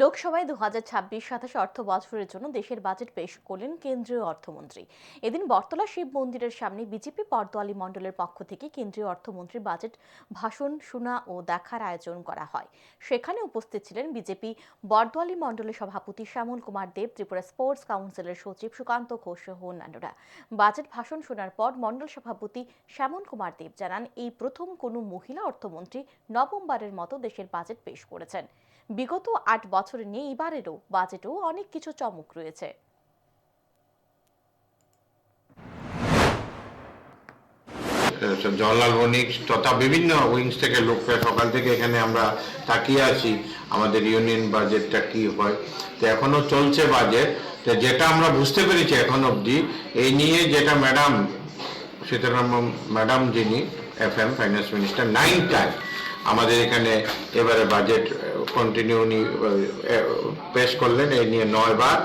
লোকসভায় দু হাজার ছাব্বিশ সাতাশ অর্থ বছরের জন্য দেশের বাজেট পেশ করলেন কেন্দ্রীয় অর্থমন্ত্রী। এদিন বটতলা শিব মন্দিরের সামনে বিজেপি পর্দোয়ালি মণ্ডলের পক্ষ থেকে কেন্দ্রীয় অর্থমন্ত্রীর বাজেট ভাষণ, শোনা ও দেখার আয়োজন করা হয়। সেখানে উপস্থিত ছিলেন বিজেপি বর্দোয়ালি মণ্ডলের সভাপতি শ্যামল কুমার দেব, ত্রিপুরা স্পোর্টস কাউন্সিলের সচিব সুকান্ত ঘোষ সহ অন্যান্যরা। বাজেট ভাষণ শোনার পর মণ্ডল সভাপতি শ্যামল কুমার দেব জানান, এই প্রথম কোনো মহিলা অর্থমন্ত্রী নবমবারের মতো দেশের বাজেট পেশ করেছেন। বিগত আট বছরে নিয়ে এবারেরও বাজেটেও অনেক কিছু চমক রয়েছে। জওয়াহরলাল বণিক তথা বিভিন্ন উইংস থেকে লোকরা সকাল থেকে এখানে আমরা তাকিয়ে আছি, আমাদের ইউনিয়ন বাজেটটা কি হয়। তো এখনও চলছে বাজেট। তো যেটা আমরা বুঝতে পেরেছি এখন অবধি, এই নিয়ে যেটা ম্যাডাম, সীতারাম ম্যাডাম যিনি, F M finance minister nine time আমাদের এখানে এবারে বাজেট কন্টিনিউ উনি পেশ করলেন এই নিয়ে নয় বার